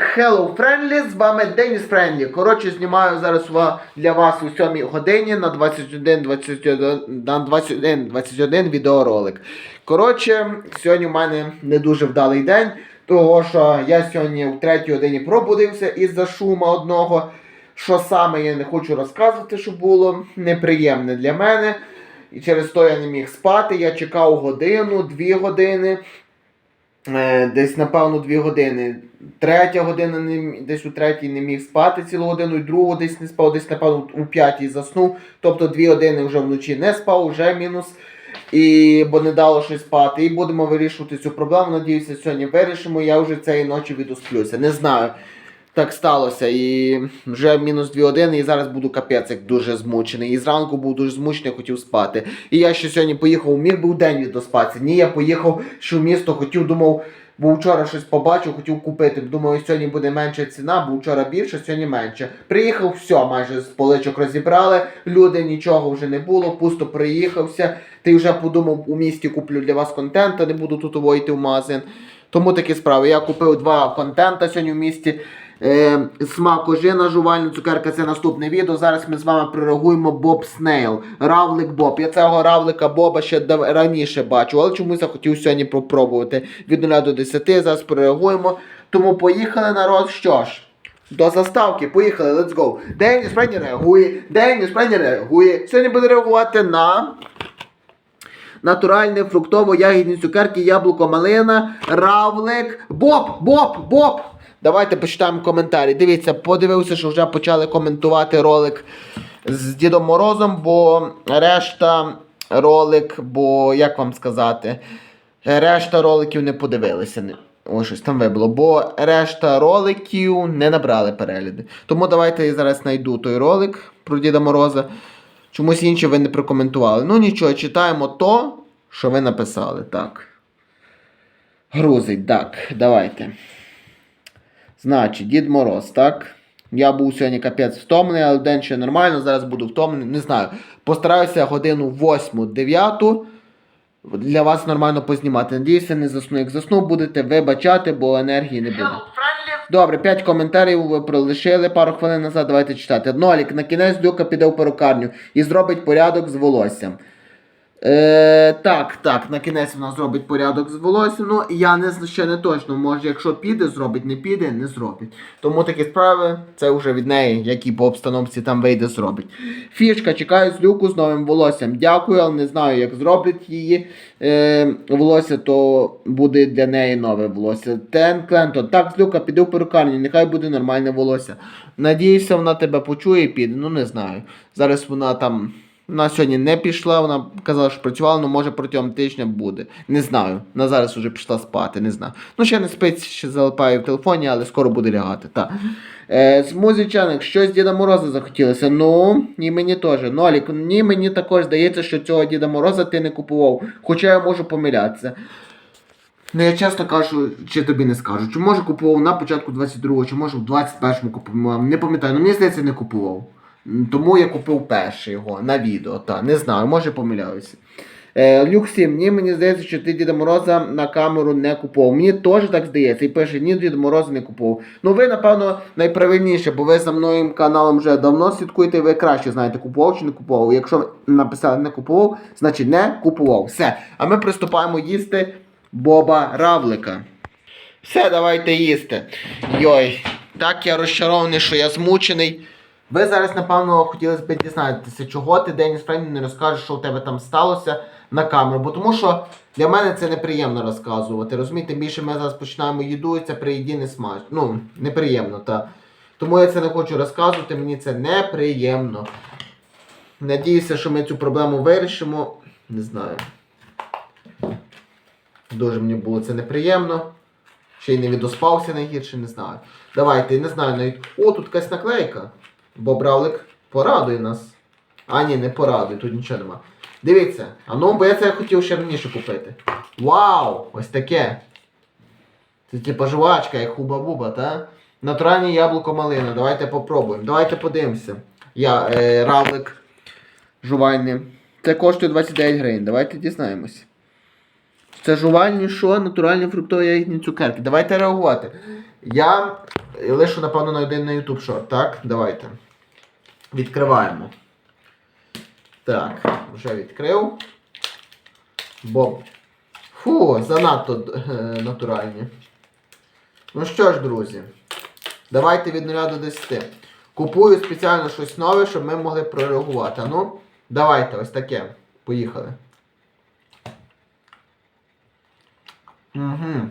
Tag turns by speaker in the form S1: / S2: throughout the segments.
S1: Hello Friendly, з вами Деніс Френдлі. Коротше, знімаю зараз для вас у 7 годині на 21 21, на 21 21 відеоролик. Коротше, сьогодні в мене не дуже вдалий день, того що я сьогодні в 3 годині пробудився із-за шуму одного. Що саме я не хочу розказувати, що було неприємне для мене. І через то я не міг спати. Я чекав годину, дві години. Е, Десь, напевно, дві години. Третя година не, десь у третій не міг спати цілу годину, і другу десь не спав, десь, напевно, у п'ятій заснув. Тобто дві години вже вночі не спав, вже мінус. І, бо не дало щось спати. І будемо вирішувати цю проблему. Надіюся, сьогодні вирішимо. Я вже цієї ночі відосплюся. Не знаю. Так сталося. І вже мінус дві години, і зараз буду капець як дуже змучений. І зранку був дуже змучений, хотів спати. І я ще сьогодні поїхав, міг би в день відоспатися. Ні, я поїхав що в місто, хотів, думав, бо вчора щось побачив, хотів купити. Думаю, сьогодні буде менша ціна, бо вчора більше, сьогодні менше. Приїхав, все, майже з поличок розібрали. Люди нічого вже не було, пусто приїхався. Ти вже подумав, у місті куплю для вас контент, а не буду тут войти в магазин. Тому такі справи. Я купив два контента сьогодні в місті. Е, смак ожина, жувальна цукерка це наступне відео. Зараз ми з вами прореагуємо Боб Снейл. Равлик Боб. Я цього равлика Боба ще дав, раніше бачу, але чомусь захотів сьогодні попробувати. Від 0 до 10. Зараз прореагуємо. Тому поїхали народ. Що ж? До заставки, поїхали, let's go. Деніс Френі реагує, Деніс Френі реагує. Сьогодні буде реагувати на натуральні фруктово-ягідні цукерки, яблуко, малина, равлик. Боб! Боб! Боб! Давайте почитаємо коментарі. Дивіться, подивився, що вже почали коментувати ролик з Дідом Морозом, бо решта ролик, бо як вам сказати, решта роликів не подивилися. Ой, щось там вибило, бо решта роликів не набрали перегляди. Тому давайте я зараз знайду той ролик про Діда Мороза. Чомусь інші ви не прокоментували. Ну нічого, читаємо то, що ви написали. Так. Грузить, так, давайте. Значить, Дід Мороз, так? Я був сьогодні капець втомлений, але день ще нормально, зараз буду втомлений. Не знаю. Постараюся годину 8-9 для вас нормально познімати. Надіюся, не засну. Як засну, будете вибачати, бо енергії не буде. Добре, 5 коментарів ви пролишили пару хвилин назад. Давайте читати. Нолік, на кінець Люка піде в перукарню і зробить порядок з волоссям. Е, так, так, на кінець вона зробить порядок з волоссям. Ну, я не ще не точно. Може, якщо піде, зробить, не піде, не зробить. Тому такі справи, це вже від неї, які по обстановці там вийде, зробить. Фішка, чекаю з люку з новим волоссям. Дякую, але не знаю, як зроблять її е, волосся, то буде для неї нове волосся. Тен Клентон, так, з люка, піду в перукарню, нехай буде нормальне волосся. Надіюся, вона тебе почує і піде. Ну не знаю. Зараз вона там. Вона сьогодні не пішла, вона казала, що працювала, але може протягом тижня буде. Не знаю. Вона зараз вже пішла спати, не знаю. Ну, ще не спить, ще залипає в телефоні, але скоро буде лягати. Так. Е, з щось Діда Мороза захотілося. Ну, і мені теж. Нолік, ні, мені також здається, що цього Діда Мороза ти не купував. Хоча я можу помилятися. Ну, я чесно кажу, чи тобі не скажу. Чи може купував на початку 22-го, чи може в 21-му купував. Не пам'ятаю, ну мені здається, не купував. Тому я купив перший його на відео. Та, не знаю, може помиляюся. Е, Люк 7, ні, мені здається, що ти Діда Мороза на камеру не купував. Мені теж так здається. І пише, ні, Діда Мороза не купував. Ну ви, напевно, найправильніше, бо ви за моїм каналом вже давно слідкуєте, ви краще знаєте, купував чи не купував. Якщо написали не купував, значить не купував. Все. А ми приступаємо їсти Боба Равлика. Все, давайте їсти. Йой, так я розчарований, що я змучений. Ви зараз, напевно, хотіли б дізнатися, чого ти Деніс Френді не розкажеш, що у тебе там сталося на камеру. Бо тому що для мене це неприємно розказувати. Розумієте, більше ми зараз починаємо їду, і це при їді не смачно. Ну, неприємно, так. Тому я це не хочу розказувати, мені це неприємно. Надіюся, що ми цю проблему вирішимо. Не знаю. Дуже мені було це неприємно. Ще й не відоспався найгірше, не знаю. Давайте, не знаю навіть. О, тут якась наклейка. Бо Бравлик порадує нас. А, ні, не порадує, тут нічого нема. Дивіться, а ну, бо я це хотів ще раніше купити. Вау! Ось таке. Це типа жвачка, як хуба-буба, та? Натуральне яблуко малина. Давайте попробуємо. Давайте подивимося. Я е, равлик жувальний. Це коштує 29 гривень. Давайте дізнаємось. Це жувальні що? Натуральні фруктові ягідні цукерки. Давайте реагувати. Я І лише, напевно, на один на YouTube шорт, так? Давайте. Відкриваємо. Так, вже відкрив. Бо. Фу, занадто е, натуральні. Ну що ж, друзі, давайте від 0 до 10. Купую спеціально щось нове, щоб ми могли прореагувати. Ну, давайте, ось таке. Поїхали. Угу.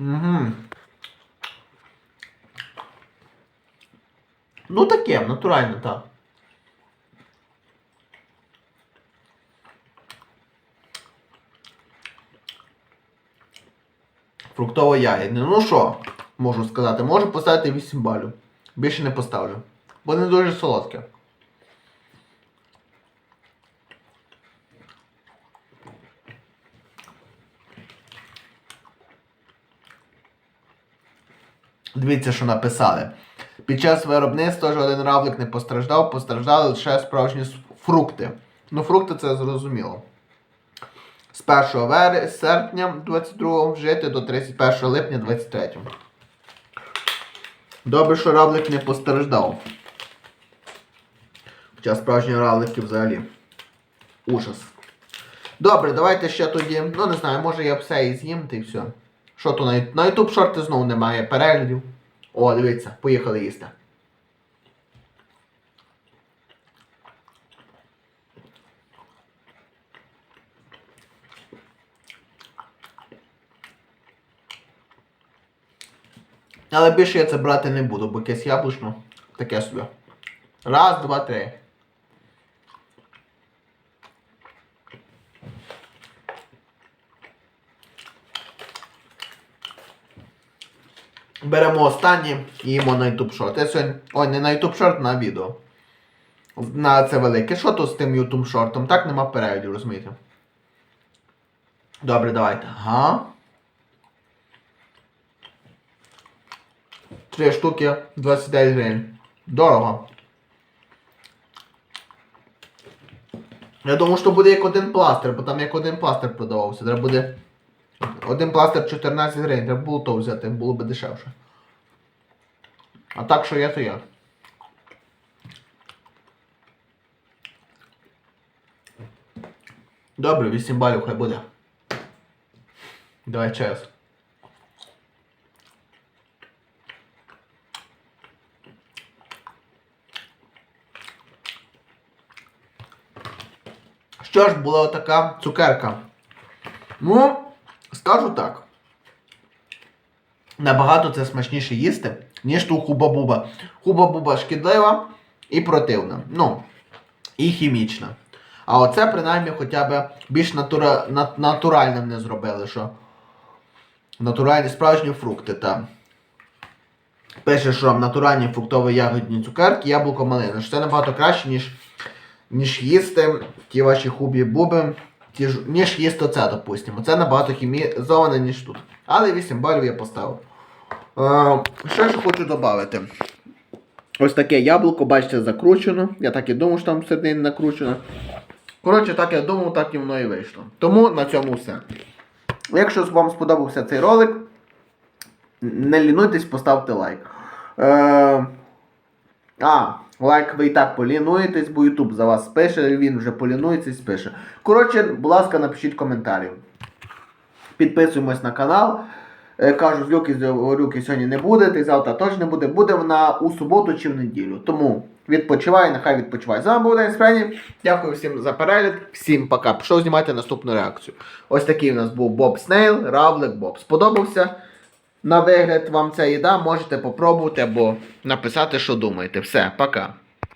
S1: Угу. Ну таке, натурально, так. Фруктово ягідне. Ну що, можу сказати, можу поставити 8 балів. Більше не поставлю. Бо не дуже солодке. Дивіться, що написали. Під час виробництва жоден равлик не постраждав, постраждали лише справжні фрукти. Ну, фрукти це зрозуміло. З 1 вер... серпня 22 вжити до 31 липня 23. Добре, що равлик не постраждав. Хоча справжні равлики взагалі. Ужас. Добре, давайте ще тоді. Ну не знаю, може я все і з'їм, та й все. Що то на, YouTube шорти знову немає переглядів. О, дивіться, поїхали їсти. Але більше я це брати не буду, бо якесь яблучно таке собі. Раз, два, три. Беремо останнє і їмо на YouTube шорт. Я сьогодні. Ой, не на YouTube шорт, на відео. На це велике. Що тут з тим YouTube шортом? Так нема переглядів, розумієте? Добре, давайте. Ага. Три штуки 29 гривень. Дорого. Я думаю, що буде як один пластир, бо там як один пластир продавався. Треба буде. Один пластир 14 гривень, треба було то взяти, було б дешевше. А так, що є, то є. Добре, 8 балів хай буде. Давай час. Що ж, була така цукерка. Ну, скажу так. Набагато це смачніше їсти, ніж ту хуба-буба. Хуба-буба шкідлива і противна. Ну, і хімічна. А оце, принаймні, хоча б більш натура... на- натуральним не зробили, що натуральні справжні фрукти. Та. Пише, що натуральні фруктові ягодні цукерки, яблуко малина. Що це набагато краще, ніж, ніж їсти ті ваші хубі-буби, ніж їсти оце, допустимо. Це набагато хімізоване, ніж тут. Але 8 балів я поставив. Е, ще ж хочу додати. Ось таке яблуко, бачите, закручено. Я так і думав, що там всередині накручено. Коротше, так я думав, так і воно і вийшло. Тому на цьому все. Якщо вам сподобався цей ролик, не лінуйтесь, поставте лайк. Е, а, лайк ви і так полінуєтесь, бо YouTube за вас пише, він вже полінується і спише. Коротше, будь ласка, напишіть коментарі. Підписуємось на канал. Е, Кажу, з Люки з горюки сьогодні не буде, ти завтра теж не буде. Буде вона у суботу чи в неділю. Тому відпочивай, нехай відпочивай. З вами був День Френі. Дякую всім за перегляд. Всім пока. Пішов знімати наступну реакцію. Ось такий у нас був Боб Снейл, Равлик Боб. Сподобався? На вигляд вам ця їда, можете попробувати або написати, що думаєте. Все, пока.